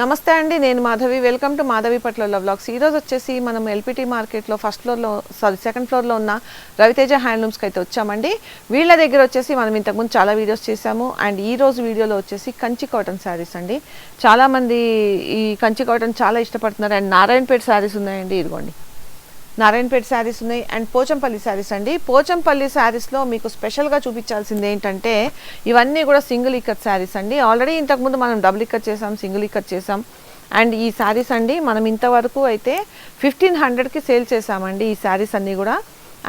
నమస్తే అండి నేను మాధవి. వెల్కమ్ టు మాధవి పట్ల వ్లాగ్స్ ఈరోజు వచ్చేసి మనం ఎల్పిటి మార్కెట్లో ఫస్ట్ ఫ్లోర్లో సారీ సెకండ్ ఫ్లోర్లో ఉన్న రవితేజ హ్యాండ్లూమ్స్కి అయితే వచ్చామండి. వీళ్ళ దగ్గర వచ్చేసి మనం ఇంతకుముందు చాలా వీడియోస్ చేశాము. అండ్ ఈ రోజు వీడియోలో వచ్చేసి కంచి కాటన్ శారీస్ అండి. చాలామంది ఈ కంచి కాటన్ చాలా ఇష్టపడుతున్నారు. అండ్ నారాయణపేట శారీస్ ఉన్నాయండి ఇదిగోండి. నారాయణపేట శారీస్ ఉన్నాయి అండ్ పోచంపల్లి శారీస్ అండి. పోచంపల్లి శారీస్లో మీకు స్పెషల్గా చూపించాల్సింది ఏంటంటే ఇవన్నీ కూడా సింగిల్ ఇక్కత్ శారీస్ అండి. ఆల్రెడీ ఇంతకుముందు మనం డబుల్ ఇక్కత్ చేసాం సింగిల్ ఇక్కత్ చేసాం. అండ్ ఈ శారీస్ అండి మనం ఇంతవరకు అయితే ఫిఫ్టీన్ హండ్రెడ్కి సేల్ చేసామండి ఈ శారీస్ అన్నీ కూడా.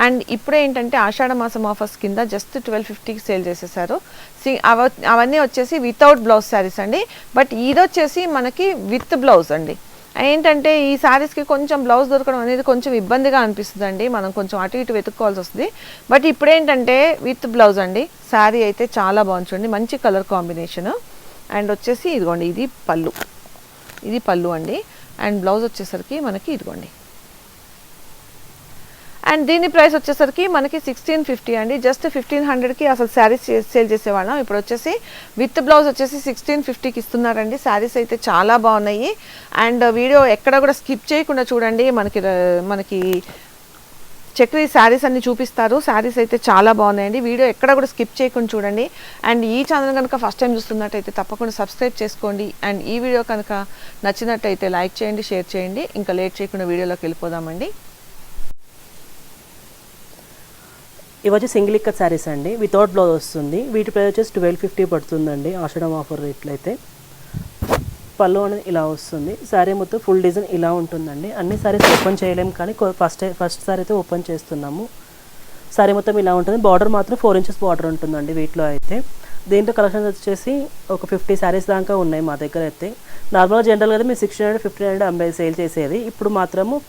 అండ్ ఇప్పుడే ఏంటంటే ఆషాఢ మాసం ఆఫర్స్ కింద జస్ట్ ట్వెల్వ్ ఫిఫ్టీకి సేల్ చేసేసారు. సి అవ అవన్నీ వచ్చేసి వితౌట్ బ్లౌజ్ శారీస్ అండి. బట్ ఇది వచ్చేసి మనకి విత్ బ్లౌజ్ అండి. ఏంటంటే ఈ శారీస్కి కొంచెం బ్లౌజ్ దొరకడం అనేది కొంచెం ఇబ్బందిగా అనిపిస్తుంది అండి మనం కొంచెం అటు ఇటు వెతుక్కోవాల్సి వస్తుంది. బట్ ఇప్పుడు ఏంటంటే విత్ బ్లౌజ్ అండి. శారీ అయితే చాలా బాగుంది చూడండి. మంచి కలర్ కాంబినేషన్ అండ్ వచ్చేసి ఇదిగోండి ఇది పళ్ళు. ఇది పళ్ళు అండి. అండ్ బ్లౌజ్ వచ్చేసరికి మనకి ఇదిగోండి. అండ్ దీని ప్రైస్ వచ్చేసరికి మనకి సిక్స్టీన్ ఫిఫ్టీ అండి. జస్ట్ ఫిఫ్టీన్ హండ్రెడ్కి అసలు శారీస్ సేల్ చేసేవాళ్ళం. ఇప్పుడు వచ్చేసి విత్ బ్లౌజ్ వచ్చేసి సిక్స్టీన్ ఫిఫ్టీకి ఇస్తున్నారండి. శారీస్ అయితే చాలా బాగున్నాయి. అండ్ వీడియో ఎక్కడ కూడా స్కిప్ చేయకుండా చూడండి. మనకి మనకి చక్రీ శారీస్ అన్ని చూపిస్తారు. శారీస్ అయితే చాలా బాగున్నాయండి. వీడియో ఎక్కడ కూడా స్కిప్ చేయకుండా చూడండి. అండ్ ఈ ఛానల్ కనుక ఫస్ట్ టైం చూస్తున్నట్టయితే తప్పకుండా సబ్స్క్రైబ్ చేసుకోండి. అండ్ ఈ వీడియో కనుక నచ్చినట్టయితే లైక్ చేయండి షేర్ చేయండి. ఇంకా లేట్ చేయకుండా వీడియోలోకి వెళ్ళిపోదామండి. ఇవి వచ్చి సింగిల్ ఇక్కత్ శారీస్ అండి. వితౌట్ బ్లౌజ్ వస్తుంది. వీటి ప్రైస్ వచ్చేసి ట్వెల్వ్ ఫిఫ్టీ పడుతుందండి. ఆషడం ఆఫర్ రేట్లు అయితే పళ్ళు అనేది ఇలా వస్తుంది. శారీ మొత్తం ఫుల్ డిజైన్ ఇలా ఉంటుందండి. అన్ని శారీస్ ఓపెన్ చేయలేము కానీ ఫస్ట్ ఫస్ట్ సారీ అయితే ఓపెన్ చేస్తున్నాము. శారీ మొత్తం ఇలా ఉంటుంది. బార్డర్ మాత్రం ఫోర్ ఇంచెస్ బార్డర్ ఉంటుందండి వీటిలో అయితే. దీంట్లో కలెక్షన్స్ వచ్చేసి ఒక ఫిఫ్టీ శారీస్ దాకా ఉన్నాయి మా దగ్గర అయితే. నార్మల్గా జనరల్గా అయితే మేము సిక్స్టీన్ హండ్రెడ్ ఫిఫ్టీన్ హండ్రెడ్ అమ్మాయి సేల్ చేసేది. ఇప్పుడు మాత్రము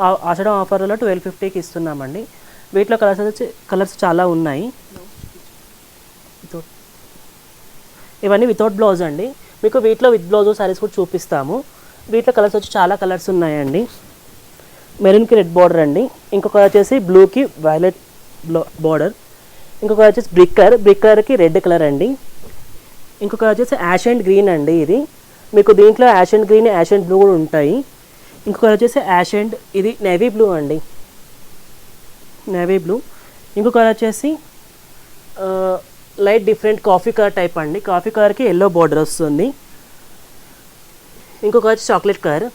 ఆ- ఆఫర్లో ట్వెల్వ్ ఫిఫ్టీకి ఇస్తున్నామండి. వీటిలో కలర్స్ వచ్చి కలర్స్ చాలా ఉన్నాయి. Without- ఇవన్నీ వితౌట్ బ్లౌజ్ అండి. మీకు వీటిలో విత్ బ్లౌజ్ శారీస్ కూడా చూపిస్తాము. వీటిలో కలర్స్ వచ్చి చాలా కలర్స్ ఉన్నాయండి. మెరూన్కి రెడ్ బార్డర్ అండి. ఇంకొక వచ్చేసి బ్లూకి వైలెట్ బార్డర్ ఇంకొక వచ్చేసి బ్రిక్ కలర్ బ్రిక్ కలర్కి రెడ్ కలర్ అండి. ఇంకొక వచ్చేసి యాష్ అండ్ గ్రీన్ అండి ఇది. మీకు దీంట్లో ash and green ash and blue కూడా ఉంటాయి. ఇంకొక వచ్చేసి యాష్ అండ్ ఇది నేవీ బ్లూ అండి. నేవీ బ్లూ ఇంకొక కలర్ వచ్చేసి light different coffee colour type అండి. కాఫీ కలర్కి ఎల్లో బార్డర్ వస్తుంది. ఇంకొక వచ్చి చాక్లెట్ కలర్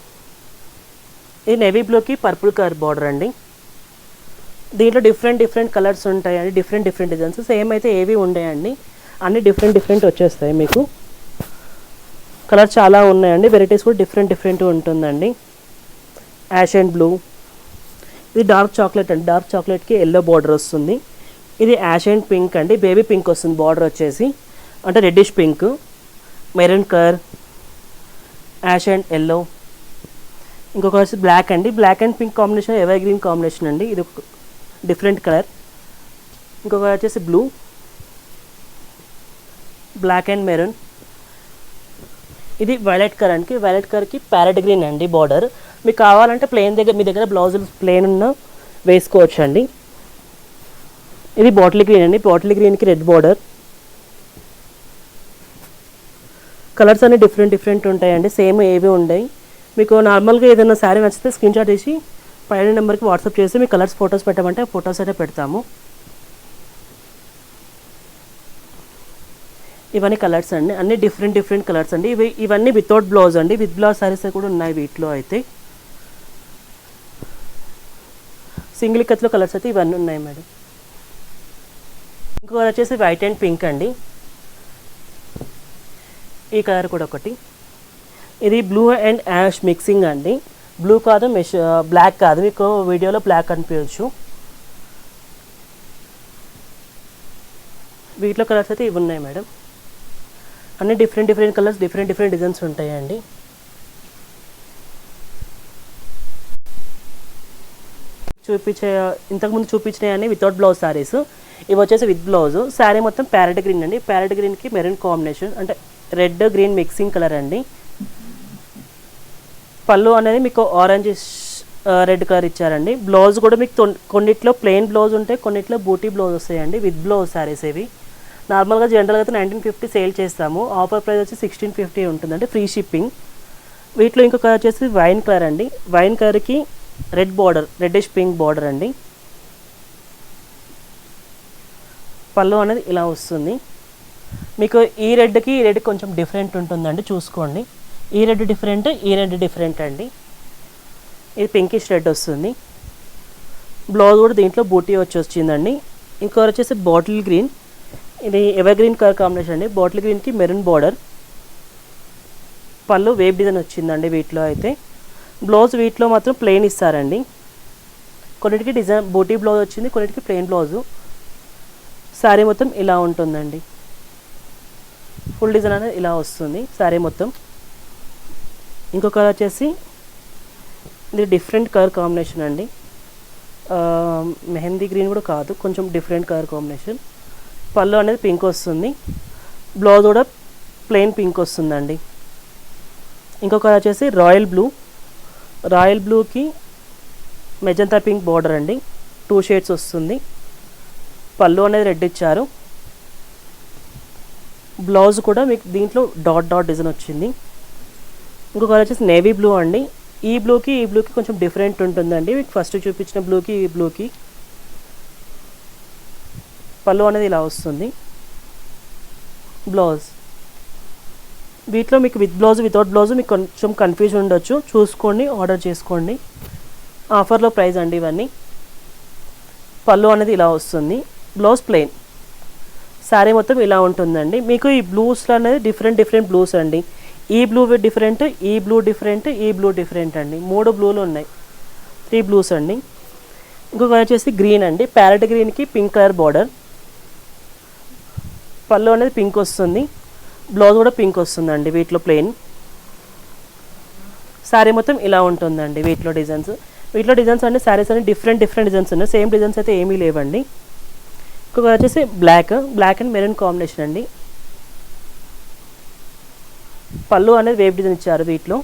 ఇది నేవీ బ్లూకి పర్పుల్ కలర్ బార్డర్ అండి. దీంట్లో డిఫరెంట్ డిఫరెంట్ కలర్స్ ఉంటాయండి. డిఫరెంట్ డిఫరెంట్ డిజైన్స్ సేమ్ అయితే ఏవి ఉండేయండి. అన్ని డిఫరెంట్ డిఫరెంట్ వచ్చేస్తాయి మీకు. కలర్ చాలా ఉన్నాయండి. వెరైటీస్ కూడా డిఫరెంట్ డిఫరెంట్ ఉంటుందండి. యాష్ అండ్ బ్లూ ఇది డార్క్ చాక్లెట్ అండి. డార్క్ చాక్లెట్కి ఎల్లో బార్డర్ వస్తుంది. ఇది యాష్ అండ్ పింక్ అండి. బేబీ పింక్ వస్తుంది బార్డర్ వచ్చేసి. అంటే reddish pink maroon colour ash and yellow. ఇంకొక వచ్చి బ్లాక్ అండి. Black and pink combination evergreen combination అండి. ఇది ఒక డిఫరెంట్ కలర్. ఇంకొక వచ్చేసి బ్లూ. Black and maroon. ఇది వైలెట్ కలర్ అండి వైలెట్ కలర్కి ప్యారెట్ గ్రీన్ అండి బార్డర్. మీకు కావాలంటే ప్లెయిన్ దగ్గర మీ దగ్గర బ్లౌజ్ ప్లెయిన్ ఉన్న వేసుకోవచ్చండి. ఇది బాటిల్ గ్రీన్ అండి. బాటిల్ గ్రీన్కి రెడ్ బార్డర్. కలర్స్ అన్ని డిఫరెంట్ డిఫరెంట్ ఉంటాయండి. సేమ్ ఏవి ఉండవు మీకు నార్మల్గా ఏదైనా శారీ నచ్చితే స్క్రీన్ షాట్ చేసి పైన నెంబర్కి వాట్సాప్ చేసి మీ కలర్స్ ఫొటోస్ పెట్టమంటే ఫొటోస్ అయితే పెడతాము. ఇవన్నీ కలర్స్ అండి. అన్ని డిఫరెంట్ డిఫరెంట్ కలర్స్ అండి. ఇవి ఇవన్నీ వితౌట్ బ్లౌజ్ అండి. విత్ బ్లౌజ్ సారీస్ కూడా ఉన్నాయి వీటిలో అయితే. సింగిల్ కత్లో కలర్స్ అయితే ఇవన్నీ ఉన్నాయి మేడం. ఇంకో వచ్చేసి వైట్ అండ్ పింక్ అండి. ఈ కలర్ కూడా ఒకటి. ఇది బ్లూ అండ్ యాష్ మిక్సింగ్ అండి. బ్లూ కాదు మెష్ బ్లాక్ కాదు. మీకు వీడియోలో బ్లాక్ అనిపించచ్చు. వీటిలో కలర్స్ అయితే ఇవి ఉన్నాయి మేడం. అన్ని different different colours different different designs ఉంటాయండి. చూపించే ఇంతకుముందు చూపించినాయని వితౌట్ బ్లౌజ్ శారీస్ ఇవి వచ్చేసి విత్ బ్లౌజ్ శారీ మొత్తం ప్యారెట్ గ్రీన్ అండి. ప్యారెట్ గ్రీన్కి మెరూన్ కాంబినేషన్ అంటే రెడ్ గ్రీన్ మిక్సింగ్ కలర్ అండి. పళ్ళు అనేది మీకు ఆరెంజ్ రెడ్ కలర్ ఇచ్చారండి. బ్లౌజ్ కూడా మీకు కొన్నిట్లో ప్లెయిన్ బ్లౌజ్ ఉంటాయి కొన్నిట్లో బూటీ బ్లౌజ్ వస్తాయండి. విత్ బ్లౌజ్ శారీస్ ఇవి. నార్మల్గా జనరల్గా అయితే నైన్టీన్ ఫిఫ్టీ సేల్ చేస్తాము. ఆఫర్ ప్రైస్ వచ్చి సిక్స్టీన్ ఫిఫ్టీ ఉంటుందండి ఫ్రీ షిప్పింగ్ వీటిలో ఇంకొక వచ్చేసి వైన్ కలర్ అండి. వైన్ కలర్కి red border reddish pink border అండి. పళ్ళు అనేది ఇలా వస్తుంది. మీకు ఈ రెడ్కి ఈ రెడ్ కొంచెం డిఫరెంట్ ఉంటుందండి చూసుకోండి. ఈ రెడ్ డిఫరెంట్ ఈ రెడ్ డిఫరెంట్ అండి. ఇది పింకిష్ రెడ్ వస్తుంది. బ్లౌజ్ కూడా దీంట్లో బూటీ వచ్చి వచ్చిందండి ఇంకొకరు వచ్చేసి బాటిల్ గ్రీన్. ఇది ఎవర్ గ్రీన్ కలర్ కాంబినేషన్ అండి. బాటిల్ గ్రీన్కి మెరూన్ బార్డర్. పళ్ళు వేవ్ డిజైన్ వచ్చిందండి వీటిలో అయితే. బ్లౌజ్ వీటిలో మాత్రం ప్లెయిన్ ఇస్తారండి. కొన్నిటికి డిజైన్ బూటీ బ్లౌజ్ వచ్చింది కొన్నిటికి ప్లెయిన్ బ్లౌజు. శారీ మొత్తం ఇలా ఉంటుందండి. ఫుల్ డిజైన్ అనేది ఇలా వస్తుంది శారీ మొత్తం. ఇంకొక కలర్ వచ్చేసి ఇది డిఫరెంట్ కలర్ కాంబినేషన్ అండి. మెహందీ గ్రీన్ కూడా కాదు కొంచెం డిఫరెంట్ కలర్ కాంబినేషన్. పళ్ళు అనేది పింక్ వస్తుంది. బ్లౌజ్ కూడా ప్లెయిన్ పింక్ వస్తుందండి. ఇంకొక వచ్చేసి రాయల్ బ్లూ. రాయల్ బ్లూకి మెజంతా పింక్ బార్డర్ అండి. టూ షేడ్స్ వస్తుంది. పళ్ళు అనేది రెడ్ ఇచ్చారు. బ్లౌజ్ కూడా మీకు దీంట్లో డాట్ డాట్ డిజైన్ వచ్చింది. ఇంకొక కలర్ వచ్చేసి నేవీ బ్లూ అండి. ఈ బ్లూకి ఈ బ్లూకి కొంచెం డిఫరెంట్ ఉంటుందండి. మీకు ఫస్ట్ చూపించిన బ్లూకి ఈ బ్లూకి పళ్ళు అనేది ఇలా వస్తుంది. బ్లౌజ్ వీటిలో మీకు విత్ బ్లౌజ్ వితౌట్ బ్లౌజ్ మీకు కొంచెం కన్ఫ్యూజన్ ఉండొచ్చు. చూసుకోండి ఆర్డర్ చేసుకోండి. ఆఫర్లో ప్రైస్ అండి ఇవన్నీ. పళ్ళు అనేది ఇలా వస్తుంది. బ్లౌజ్ ప్లెయిన్ శారీ మొత్తం ఇలా ఉంటుందండి. మీకు ఈ బ్లూస్లో అనేది డిఫరెంట్ డిఫరెంట్ బ్లూస్ అండి. ఈ బ్లూ డిఫరెంట్ ఈ బ్లూ డిఫరెంట్ ఈ బ్లూ డిఫరెంట్ అండి. మూడు బ్లూలు ఉన్నాయి. త్రీ బ్లూస్ అండి. ఇంకొక వచ్చేసి గ్రీన్ అండి. ప్యారెట్ గ్రీన్కి పింక్ కలర్ బార్డర్ పళ్ళు అనేది పింక్ వస్తుంది. బ్లౌజ్ కూడా పింక్ వస్తుందండి వీటిలో ప్లెయిన్ శారీ మొత్తం ఇలా ఉంటుందండి వీటిలో డిజైన్స్ వీటిలో డిజైన్స్ అన్ని శారీస్ అన్ని డిఫరెంట్ డిఫరెంట్ డిజైన్స్ ఉన్నాయి. సేమ్ డిజైన్స్ అయితే ఏమీ లేవండి. ఇంకొక వచ్చేసి black black and maroon combination అండి. పళ్ళు అనేది వేవ్ డిజైన్ ఇచ్చారు వీటిలో.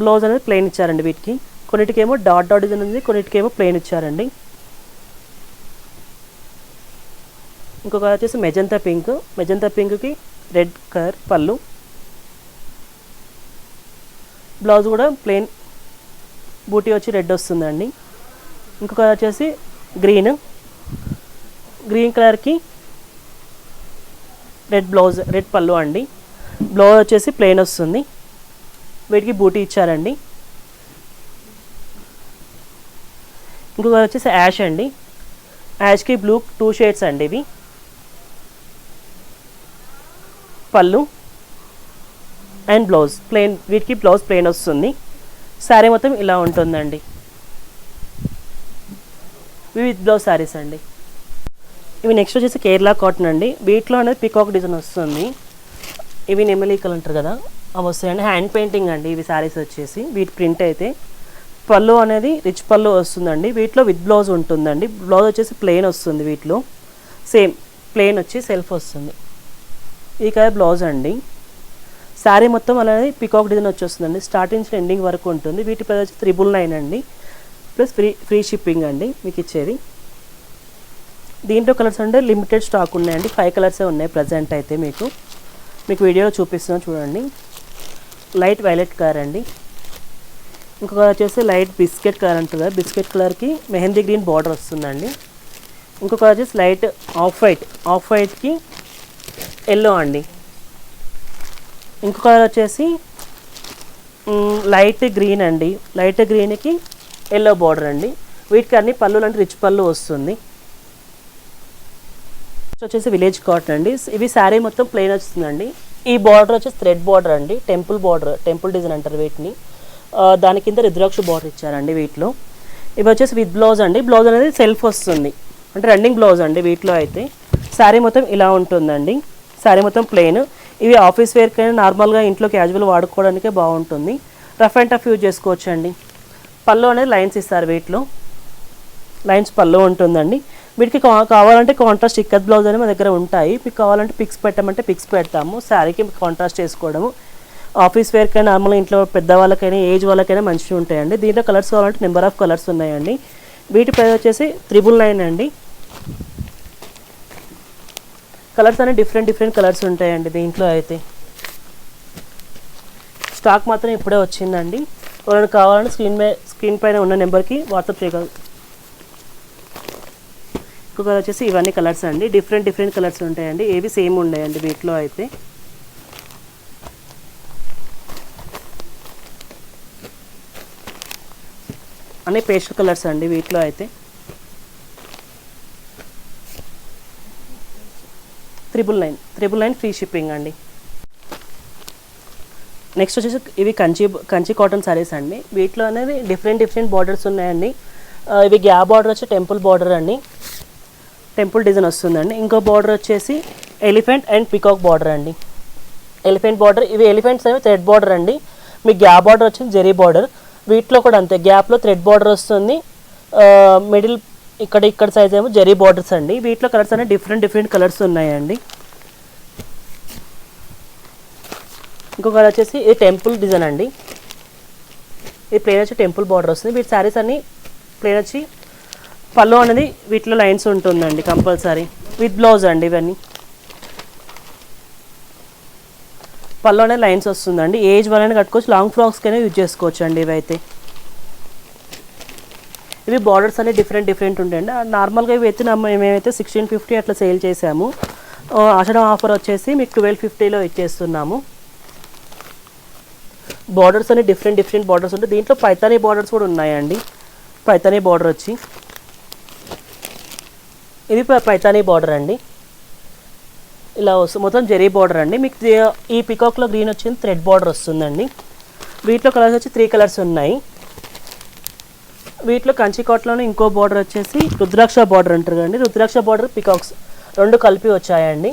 బ్లౌజ్ అనేది ప్లెయిన్ ఇచ్చారండి వీటికి. కొన్నిటికేమో డాట్ డాట్ డిజైన్ ఉంది కొన్నిటికేమో ప్లెయిన్ ఇచ్చారండి. ఇంకొక వచ్చేసి మెజంతా పింక్. మెజంతా పింక్కి రెడ్ కలర్ పళ్ళు. బ్లౌజ్ కూడా ప్లెయిన్ బూటీ వచ్చి రెడ్ వస్తుందండి. ఇంకొక వచ్చేసి గ్రీన్. గ్రీన్ కలర్కి రెడ్ బ్లౌజ్ రెడ్ పళ్ళు అండి. బ్లౌజ్ వచ్చేసి ప్లెయిన్ వస్తుంది. వీటికి బూటీ ఇచ్చారండి. ఇంకొక వచ్చేసి యాష్ అండి. యాష్కి బ్లూ టూ షేడ్స్ అండి ఇవి. పళ్ళు అండ్ బ్లౌజ్ ప్లెయిన్ వీటికి బ్లౌజ్ ప్లెయిన్ వస్తుంది. శారీ మొత్తం ఇలా ఉంటుందండి. ఇవి విత్ బ్లౌజ్ శారీస్ అండి. ఇవి నెక్స్ట్ వచ్చేసి కేరళ కాటన్ అండి. వీటిలో అనేది పికాక్ డిజైన్ వస్తుంది. ఇవి నెమలికలు అంటారు కదా అవి వస్తాయండి. హ్యాండ్ పెయింటింగ్ అండి ఇవి శారీస్ వచ్చేసి. వీటి ప్రింట్ అయితే పళ్ళు అనేది రిచ్ పళ్ళు వస్తుందండి. వీటిలో విత్ బ్లౌజ్ ఉంటుందండి. బ్లౌజ్ వచ్చేసి ప్లెయిన్ వస్తుంది వీటిలో. సేమ్ ప్లెయిన్ వచ్చి సెల్ఫ్ వస్తుంది. ఈ కలర్ బ్లౌజ్ అండి. శారీ మొత్తం అలానే పికాక్ డిజైన్ వచ్చేస్తుందండి. స్టార్టింగ్ నుంచి ఎండింగ్ వరకు ఉంటుంది. వీటి ప్రైస్ వచ్చి త్రిబుల్ నైన్ అండి. ప్లస్ ఫ్రీ ఫ్రీ షిప్పింగ్ అండి మీకు ఇచ్చేది. దీంట్లో కలర్స్ అంటే లిమిటెడ్ స్టాక్ ఉన్నాయండి. ఫైవ్ కలర్సే ఉన్నాయి ప్రజెంట్ అయితే మీకు. మీకు వీడియోలో చూపిస్తున్నాను చూడండి. లైట్ వైలెట్ కలర్ అండి. ఇంకొక వచ్చేసి లైట్ బిస్కెట్ కలర్ అంటారు బిస్కెట్ కలర్కి మెహందీ గ్రీన్ బార్డర్ వస్తుందండి. ఇంకొక వచ్చేసి లైట్ ఆఫ్ వైట్ ఆఫ్ వైట్కి ఎల్లో అండి. ఇంకొక కలర్ వచ్చేసి లైట్ గ్రీన్ అండి. లైట్ గ్రీన్కి ఎల్లో బార్డర్ అండి. వీటికి అన్ని పళ్ళు లాంటి రిచ్ పళ్ళు వస్తుంది. వచ్చేసి విలేజ్ కాటన్ అండి. ఇవి శారీ మొత్తం ప్లెయిన్ వస్తుందండి ఈ బార్డర్ వచ్చేసి థ్రెడ్ బార్డర్ అండి. టెంపుల్ బార్డర్ టెంపుల్ డిజైన్ అంటారు వీటిని. దాని కింద రుద్రాక్ష బార్డర్ ఇచ్చారండి వీటిలో. ఇవి వచ్చేసి విత్ బ్లౌజ్ అండి. బ్లౌజ్ అనేది సెల్ఫ్ వస్తుంది. అంటే రన్నింగ్ బ్లౌజ్ అండి వీటిలో అయితే. శారీ మొత్తం ఇలా ఉంటుందండి. శారీ మొత్తం ప్లెయిన్ ఇవి ఆఫీస్ వేర్కైనా నార్మల్గా ఇంట్లో క్యాజువల్ వాడుకోవడానికే బాగుంటుంది. రఫ్ అండ్ టఫ్ యూజ్ చేసుకోవచ్చు అండి పళ్ళు అనేది లైన్స్ ఇస్తారు వీటిలో. లైన్స్ పళ్ళు ఉంటుందండి. వీటికి కా- కావాలంటే కాంట్రాస్ట్ ఇక్కత్ బ్లౌజ్ అనేది మా దగ్గర ఉంటాయి. మీకు కావాలంటే పిక్స్ పెట్టమంటే పిక్స్ పెడతాము. శారీకి కాంట్రాస్ట్ చేసుకోవడము. ఆఫీస్ వేర్కైనా నార్మల్గా ఇంట్లో పెద్దవాళ్ళకైనా ఏజ్ వాళ్ళకైనా మంచిగా ఉంటాయండి. దీంట్లో కలర్స్ కావాలంటే నెంబర్ ఆఫ్ కలర్స్ ఉన్నాయండి. వీటి ప్రైస్ వచ్చేసి త్రిబుల్ నైన్ అండి. కలర్స్ అనేవి డిఫరెంట్ డిఫరెంట్ కలర్స్ ఉంటాయండి దీంట్లో అయితే. స్టాక్ మాత్రం ఇప్పుడే వచ్చిందండి. ఎవరైనా కావాలంటే స్క్రీన్ స్క్రీన్ పైన ఉన్న నెంబర్కి వాట్సాప్ చేయగలరు ఇంకొక వచ్చేసి ఇవన్నీ కలర్స్ అండి. డిఫరెంట్ డిఫరెంట్ కలర్స్ ఉంటాయండి. ఏవి సేమ్ ఉన్నాయండి వీటిలో అయితే. అన్ని పేస్టల్ కలర్స్ అండి వీటిలో అయితే. Triple nine triple nine free shipping అండి. నెక్స్ట్ వచ్చేసి ఇవి కంచి కంచి కాటన్ సారీస్ అండి. వీటిలో అనేది డిఫరెంట్ డిఫరెంట్ బార్డర్స్ ఉన్నాయండి. ఇవి గ్యాప్ బార్డర్ వచ్చి టెంపుల్ బార్డర్ అండి. టెంపుల్ డిజైన్ వస్తుందండి. ఇంకో బార్డర్ వచ్చేసి ఎలిఫెంట్ అండ్ పికాక్ బార్డర్ అండి. ఎలిఫెంట్ బార్డర్ ఇవి ఎలిఫెంట్స్ అనేవి థ్రెడ్ బార్డర్ అండి. మీ గ్యాప్ బార్డర్ వచ్చింది జెరీ బార్డర్ వీటిలో కూడా అంతే. గ్యాప్లో థ్రెడ్ బార్డర్ వస్తుంది. మిడిల్ ఇక్కడ ఇక్కడ సైజ్ ఏమో జెరీ బార్డర్స్ అండి. వీటిలో కలర్స్ అనేవి డిఫరెంట్ డిఫరెంట్ కలర్స్ ఉన్నాయండి. ఇంకొక కలర్ వచ్చేసి ఇది టెంపుల్ డిజైన్ అండి. ఇది ప్లేన్ వచ్చి టెంపుల్ బార్డర్ వస్తుంది. వీటి శారీస్ అన్ని ప్లేన్ వచ్చి పళ్ళు అనేది వీటిలో లైన్స్ ఉంటుందండి కంపల్సరీ విత్ బ్లౌజ్ అండి ఇవన్నీ. పళ్ళు అనేది లైన్స్ వస్తుందండి. ఏజ్ వాళ్ళని కట్టుకోవచ్చు. లాంగ్ ఫ్రాక్స్కైనా యూజ్ చేసుకోవచ్చు అండి ఇవైతే. ఇవి బార్డర్స్ అనేవి డిఫరెంట్ డిఫరెంట్ ఉంటాయండి. నార్మల్గా ఇవి అయితే మేమైతే సిక్స్టీన్ ఫిఫ్టీ అట్లా సేల్ చేసాము ఆషాఢం ఆఫర్ వచ్చేసి మీకు ట్వెల్వ్ ఫిఫ్టీలో ఇచ్చేస్తున్నాము. బార్డర్స్ అనేవి డిఫరెంట్ డిఫరెంట్ బార్డర్స్ ఉంటాయి. దీంట్లో పైతానీ బార్డర్స్ కూడా ఉన్నాయండి. పైతానీ బార్డర్ వచ్చి. ఇది పైతానీ బార్డర్ అండి. ఇలా వస్తుంది మొత్తం జెరీ బార్డర్ అండి. మీకు ఈ పికాక్లో గ్రీన్ వచ్చింది థ్రెడ్ బార్డర్ వస్తుందండి. వీటిలో కలర్స్ వచ్చి త్రీ కలర్స్ ఉన్నాయి. వీటిలో కంచికోటలోనే ఇంకో బార్డర్ వచ్చేసి రుద్రాక్ష బార్డర్ అంటారు కదండి. రుద్రాక్ష బార్డర్ పికాక్స్ రెండు కలిపి వచ్చాయండి.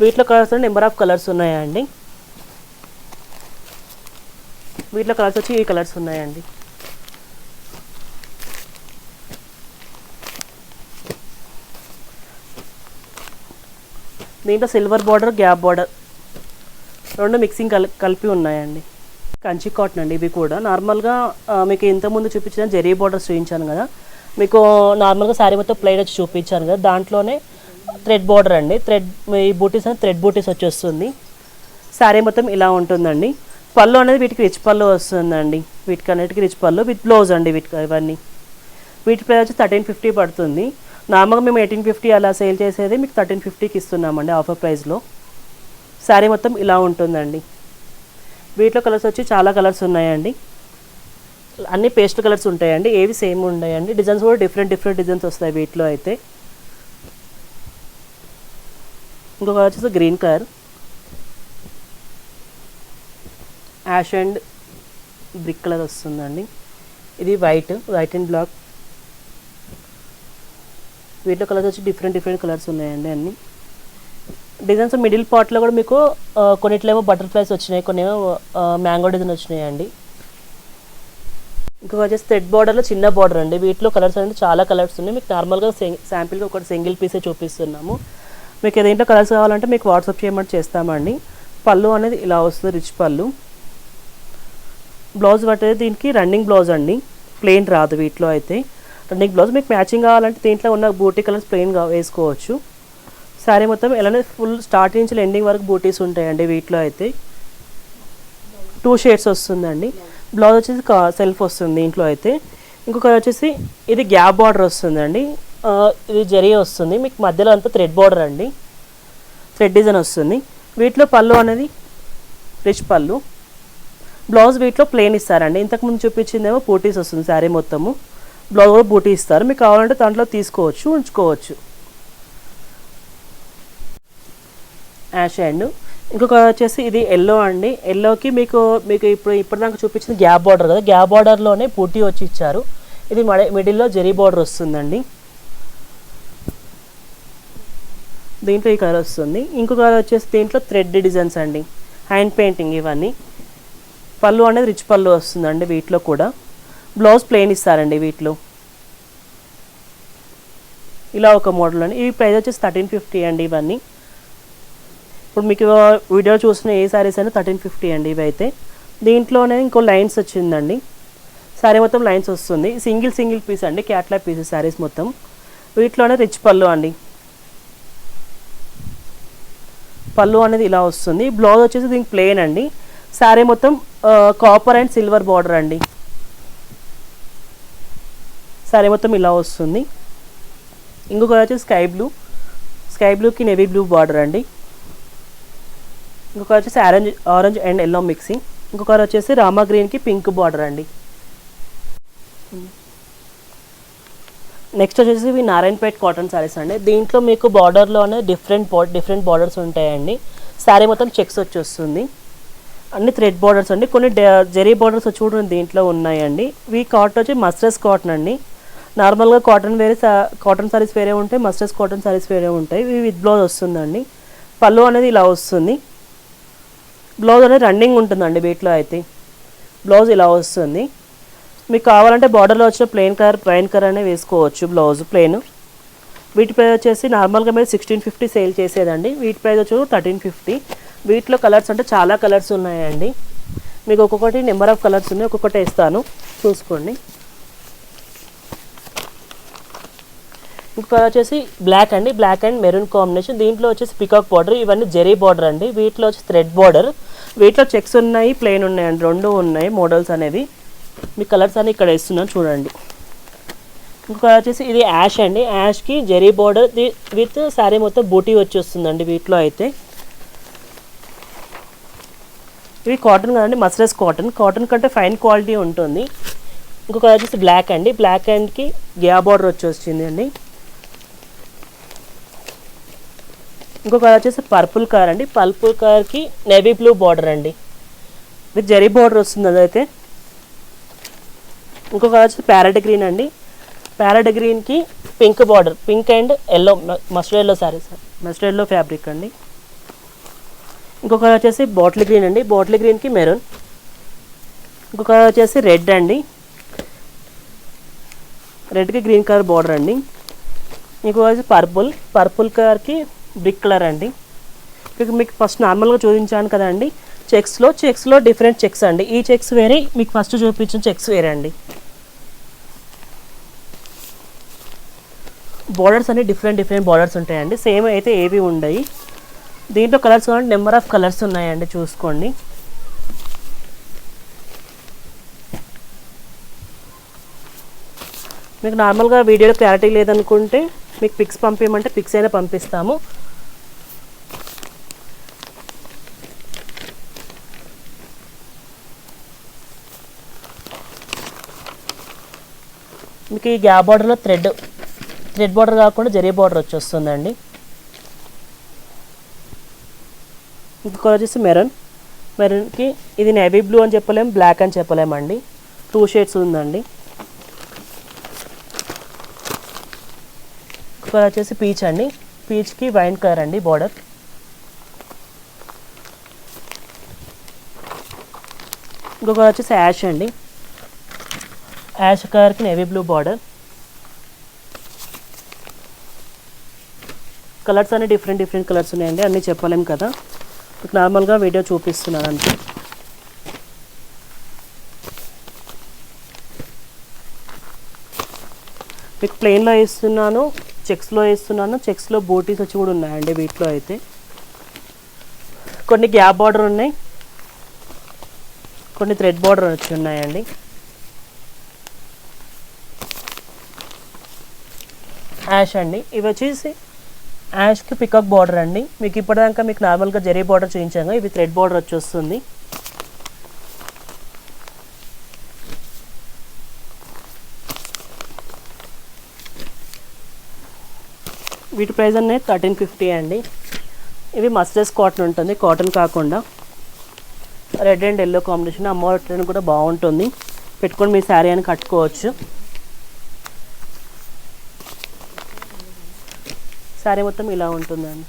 వీటిలో కలర్స్ నెంబర్ ఆఫ్ కలర్స్ ఉన్నాయండి. వీటిలో కలర్స్ వచ్చి ఈ కలర్స్ ఉన్నాయండి. దీంట్లో సిల్వర్ బార్డర్ గ్యాప్ బార్డర్ రెండు మిక్సింగ్ కల్ కలిపి ఉన్నాయండి. కంచి కాటన్ అండి ఇవి కూడా. నార్మల్గా మీకు ఇంతకుముందు చూపించిన జెరీ బార్డర్స్ చూపించాను కదా. మీకు నార్మల్గా శారీ మొత్తం ప్లెయిన్ వచ్చి చూపించాను కదా. దాంట్లోనే థ్రెడ్ బార్డర్ అండి. థ్రెడ్ ఈ బూటీస్ అనేది థ్రెడ్ బూటీస్ వచ్చేస్తుంది. శారీ మొత్తం ఇలా ఉంటుందండి. పళ్ళు అనేది వీటికి రిచ్ పళ్ళు వస్తుందండి. వీటికి అన్నిటికీ రిచ్ పళ్ళు విత్ బ్లౌజ్ అండి వీటికి ఇవన్నీ వీటి ప్రైస్ వచ్చి థర్టీన్ ఫిఫ్టీ పడుతుంది. నార్మల్గా మేము ఎయిటీన్ ఫిఫ్టీ అలా సేల్ చేసేది మీకు థర్టీన్ ఫిఫ్టీకి ఇస్తున్నామండి ఆఫర్ ప్రైస్లో శారీ మొత్తం ఇలా ఉంటుందండి. వీటిలో కలర్స్ వచ్చి చాలా కలర్స్ ఉన్నాయండి. అన్ని పేస్ట్ కలర్స్ ఉంటాయండి. ఏవి సేమ్ ఉన్నాయండి డిజైన్స్ కూడా డిఫరెంట్ డిఫరెంట్ డిజైన్స్ వస్తాయి వీటిలో అయితే. ఇంకొక వచ్చేసి green colour. Ash and brick colour వస్తుందండి. ఇది వైట్ వైట్ అండ్ బ్లాక్. వీటిలో కలర్స్ వచ్చి డిఫరెంట్ డిఫరెంట్ కలర్స్ ఉన్నాయండి అన్నీ. డిజైన్స్ మిడిల్ పార్ట్లో కూడా మీకు కొన్నిట్లేమో బటర్ఫ్లైస్ వచ్చినాయి కొన్ని మ్యాంగో డిజైన్ వచ్చినాయి అండి ఇంకొక వచ్చేసి థ్రెడ్ బార్డర్లో చిన్న బార్డర్ అండి. వీటిలో కలర్స్ అనేది చాలా కలర్స్ ఉన్నాయి. మీకు నార్మల్గా శాంపిల్గా ఒకటి సింగిల్ పీసే చూపిస్తున్నాము. మీకు ఏదేంటో కలర్స్ కావాలంటే మీకు వాట్సాప్ చేయమంటే చేస్తామండి. పళ్ళు అనేది ఇలా వస్తుంది రిచ్ పళ్ళు. బ్లౌజ్ పట్టేది దీనికి రన్నింగ్ బ్లౌజ్ అండి. ప్లెయిన్ రాదు వీటిలో అయితే. రన్నింగ్ బ్లౌజ్ మీకు మ్యాచింగ్ కావాలంటే దీంట్లో ఉన్న బూటీ కలర్స్ ప్లెయిన్గా వేసుకోవచ్చు. శారీ మొత్తం ఇలానే ఫుల్ స్టార్టింగ్ నుంచి ఎండింగ్ వరకు బూటీస్ ఉంటాయండి వీటిలో అయితే. టూ షేడ్స్ వస్తుందండి. బ్లౌజ్ వచ్చేసి సెల్ఫ్ వస్తుంది దీంట్లో అయితే. ఇంకొకటి వచ్చేసి ఇది గ్యాప్ బార్డర్ వస్తుందండి. ఇది జరీ వస్తుంది. మీకు మధ్యలో అంతా థ్రెడ్ బార్డర్ అండి. థ్రెడ్ డిజైన్ వస్తుంది. వీటిలో పళ్ళు అనేది రిచ్ పళ్ళు. బ్లౌజ్ వీటిలో ప్లెయిన్ ఇస్తారండి. ఇంతకుముందు చూపించిందేమో బూటీస్ వస్తుంది శారీ మొత్తము. బ్లౌజ్ కూడా బూటీ ఇస్తారు. మీకు కావాలంటే దాంట్లో తీసుకోవచ్చు ఉంచుకోవచ్చు. Ash and. ఇంకొక వచ్చేసి ఇది ఎల్లో అండి. ఎల్లోకి మీకు మీకు ఇప్పుడు ఇప్పటిదాకా చూపించింది గ్యాప్ బార్డర్ కదా. గ్యాప్ బార్డర్లోనే పూటీ వచ్చి ఇచ్చారు. ఇది మడ మిడిల్లో జెరీ బార్డర్ వస్తుందండి. దీంట్లో ఈ కలర్ వస్తుంది. ఇంకొక కలర్ వచ్చేసి దీంట్లో థ్రెడ్ డిజైన్స్ అండి. హ్యాండ్ పెయింటింగ్ ఇవన్నీ. పళ్ళు అనేది రిచ్ పళ్ళు వస్తుందండి వీటిలో కూడా. బ్లౌజ్ ప్లెయిన్ ఇస్తారండి వీటిలో. ఇలా ఒక మోడల్ అండి. ఈ ప్రైస్ వచ్చేసి థర్టీన్ ఫిఫ్టీ అండి ఇవన్నీ. ఇప్పుడు మీకు వీడియో చూసిన ఏ శారీస్ అయినా థర్టీన్ ఫిఫ్టీ అండి ఇవి అయితే. దీంట్లోనే ఇంకో లైన్స్ వచ్చిందండి. శారీ మొత్తం లైన్స్ వస్తుంది. సింగిల్ సింగిల్ పీస్ అండి. క్యాట్లా పీసెస్ శారీస్ మొత్తం. వీటిలోనే రిచ్ పళ్ళు అండి. పళ్ళు అనేది ఇలా వస్తుంది. బ్లౌజ్ వచ్చేసి దీనికి ప్లెయిన్ అండి. శారీ మొత్తం కాపర్ అండ్ సిల్వర్ బార్డర్ అండి. శారీ మొత్తం ఇలా వస్తుంది. ఇంకొక వచ్చి స్కై బ్లూ స్కై బ్లూకి నేవీ బ్లూ బార్డర్ అండి. ఇంకొక వచ్చేసి orange orange and yellow mixing ఇంకొకరు వచ్చేసి రామా గ్రీన్కి పింక్ బార్డర్ అండి. నెక్స్ట్ వచ్చేసి ఇవి నారాయణపేట్ కాటన్ శారీస్ అండి. దీంట్లో మీకు బార్డర్లోనే డిఫరెంట్ డిఫరెంట్ బార్డర్స్ ఉంటాయండి. శారీ మొత్తం చెక్స్ వచ్చి వస్తుంది అన్ని థ్రెడ్ బార్డర్స్ అండి. కొన్ని జెరీ బార్డర్స్ వచ్చి కూడా దీంట్లో ఉన్నాయండి. ఇవి కాటన్ వచ్చి మస్టర్స్ కాటన్ అండి. నార్మల్గా కాటన్ వేరే కాటన్ శారీస్ వేరే ఉంటాయి మస్టర్స్ కాటన్ శారీస్ వేరే ఉంటాయి. ఇవి విత్ బ్లౌజ్ వస్తుందండి. పళ్ళు అనేది ఇలా వస్తుంది. బ్లౌజ్ అనేది రన్నింగ్ ఉంటుందండి వీటిలో అయితే. బ్లౌజ్ ఇలా వస్తుంది. మీకు కావాలంటే బార్డర్లో వచ్చిన ప్లెయిన్ కలర్ ప్లెయిన్ కలర్ అనే వేసుకోవచ్చు బ్లౌజ్ ప్లెయిన్. వీటి ప్రైస్ వచ్చేసి నార్మల్గా మీరు సిక్స్టీన్ ఫిఫ్టీ సేల్ చేసేదండి. వీటి ప్రైస్ వచ్చి థర్టీన్ ఫిఫ్టీ. వీటిలో కలర్స్ అంటే చాలా కలర్స్ ఉన్నాయండి. మీకు ఒక్కొక్కటి నెంబర్ ఆఫ్ కలర్స్ ఉన్నాయి. ఒక్కొక్కటి ఇస్తాను చూసుకోండి. ఇంకా వచ్చేసి బ్లాక్ అండి బ్లాక్ అండ్ మెరూన్ కాంబినేషన్ దీంట్లో వచ్చేసి పికాక్ బార్డర్ ఇవన్నీ జెరీ బార్డర్ అండి. వీటిలో వచ్చి థ్రెడ్ బార్డర్ వీటిలో చెక్స్ ఉన్నాయి ప్లెయిన్ ఉన్నాయండి రెండు ఉన్నాయి మోడల్స్ అనేవి. మీ కలర్స్ అని ఇక్కడ వేస్తున్నాను చూడండి. ఇంకొక వచ్చేసి ఇది యాష్ అండి. యాష్కి జెరీ బార్డర్ విత్ శారీ మొత్తం బూటీ వచ్చి వస్తుందండి వీటిలో అయితే. ఇవి కాటన్ కదండి మస్రస్ కాటన్ కాటన్ కంటే ఫైన్ క్వాలిటీ ఉంటుంది. ఇంకొక వచ్చేసి బ్లాక్ అండి. బ్లాక్ అండ్కి గ్యా బార్డర్ వచ్చి వచ్చింది అండి ఇంకొక వచ్చేసి పర్పుల్ కార్ అండి. పర్పుల్ కార్కి నేవీ బ్లూ బార్డర్ అండి. విత్ జరీ బార్డర్ వస్తుంది అదైతే. ఇంకొక వచ్చేసి ప్యారెట్ గ్రీన్ అండి. ప్యారెట్ గ్రీన్కి pink border pink and yellow mustard yellow sorry sir mustard yellow fabric అండి. ఇంకొక వచ్చేసి బాటిల్ గ్రీన్ అండి. బాటిల్ గ్రీన్కి మెరూన్ ఇంకొక వచ్చేసి రెడ్ అండి. రెడ్కి గ్రీన్ కలర్ బార్డర్ అండి. ఇంకొక వచ్చి పర్పుల్ పర్పుల్ కలర్కి బ్రిక్ కలర్ అండి. ఇక మీకు ఫస్ట్ నార్మల్గా చూపించాను కదండి. చెక్స్లో చెక్స్లో డిఫరెంట్ చెక్స్ అండి. ఈ చెక్స్ వేరే మీకు ఫస్ట్ చూపించిన చెక్స్ వేరే అండి బార్డర్స్ అన్ని డిఫరెంట్ డిఫరెంట్ బార్డర్స్ ఉంటాయండి. సేమ్ అయితే ఏవి ఉండవు దీంట్లో కలర్స్ కావాలంటే నెంబర్ ఆఫ్ కలర్స్ ఉన్నాయండి చూసుకోండి. మీకు నార్మల్గా వీడియోలో క్లారిటీ లేదనుకుంటే మీకు పిక్స్ పంపించమంటే పిక్స్ అయినా పంపిస్తాము. మీకు ఈ గ్యాప్ బార్డర్లో థ్రెడ్ థ్రెడ్ బార్డర్ కాకుండా జరీ బార్డర్ వచ్చేస్తుందండి. ఇంకొక వచ్చేసి మెరూన్. మెరూన్కి ఇది నేవీ బ్లూ అని చెప్పలేము బ్లాక్ అని చెప్పలేమండి. టూ షేడ్స్ ఉందండి. కలర్ వచ్చేసి పీచ్ అండి. పీచ్కి వైన్ కలర్ అండి బార్డర్ ఇంకొక వచ్చేసి యాష్ అండి. యాష్ కలర్కి నేవీ బ్లూ బార్డర్ కలర్స్ అన్ని డిఫరెంట్ డిఫరెంట్ కలర్స్ ఉన్నాయండి. అన్నీ చెప్పలేము కదా. మీకు నార్మల్గా వీడియో చూపిస్తున్నాను అంతే. మీకు ప్లెయిన్లో ఇస్తున్నాను. చెక్స్లో వేస్తున్నాను. చెక్స్లో బోటీస్ వచ్చి కూడా ఉన్నాయండి వీటిలో అయితే. కొన్ని గ్యాప్ బార్డర్ ఉన్నాయి. కొన్ని థ్రెడ్ బార్డర్ వచ్చి ఉన్నాయండి. యాష్ అండి. ఇవి వచ్చేసి యాష్కి పికప్ బార్డర్ అండి. మీకు ఇప్పటిదాకా మీకు నార్మల్గా జరీ బార్డర్ చూపించాము ఇవి థ్రెడ్ బార్డర్ వచ్చి వస్తుంది. వీటి ప్రైస్ అనేది థర్టీన్ ఫిఫ్టీ అండి. ఇవి మస్టర్స్ కాటన్ ఉంటుంది. కాటన్ కాకుండా రెడ్ అండ్ ఎల్లో కాంబినేషన్ అమ్మవారి కూడా బాగుంటుంది. పెట్టుకొని మీ శారీ అని కట్టుకోవచ్చు. శారీ మొత్తం ఇలా ఉంటుందండి.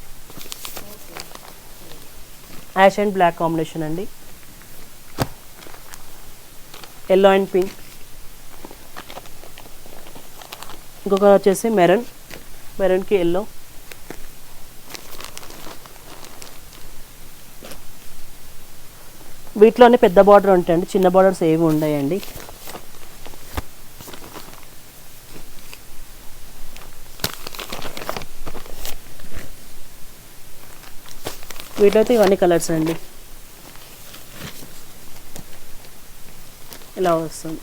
యాష్ అండ్ బ్లాక్ కాంబినేషన్ అండి. Yellow and pink. ఇంకొక వచ్చేసి మెరన్. మెరూన్కి ఎల్లో. వీటిలోనే పెద్ద బార్డర్ ఉంటాయండి. చిన్న బార్డర్స్ ఏమి ఉండయండి. వీటిలో ఇవన్నీ కలర్స్ అండి. ఇలా వస్తుంది.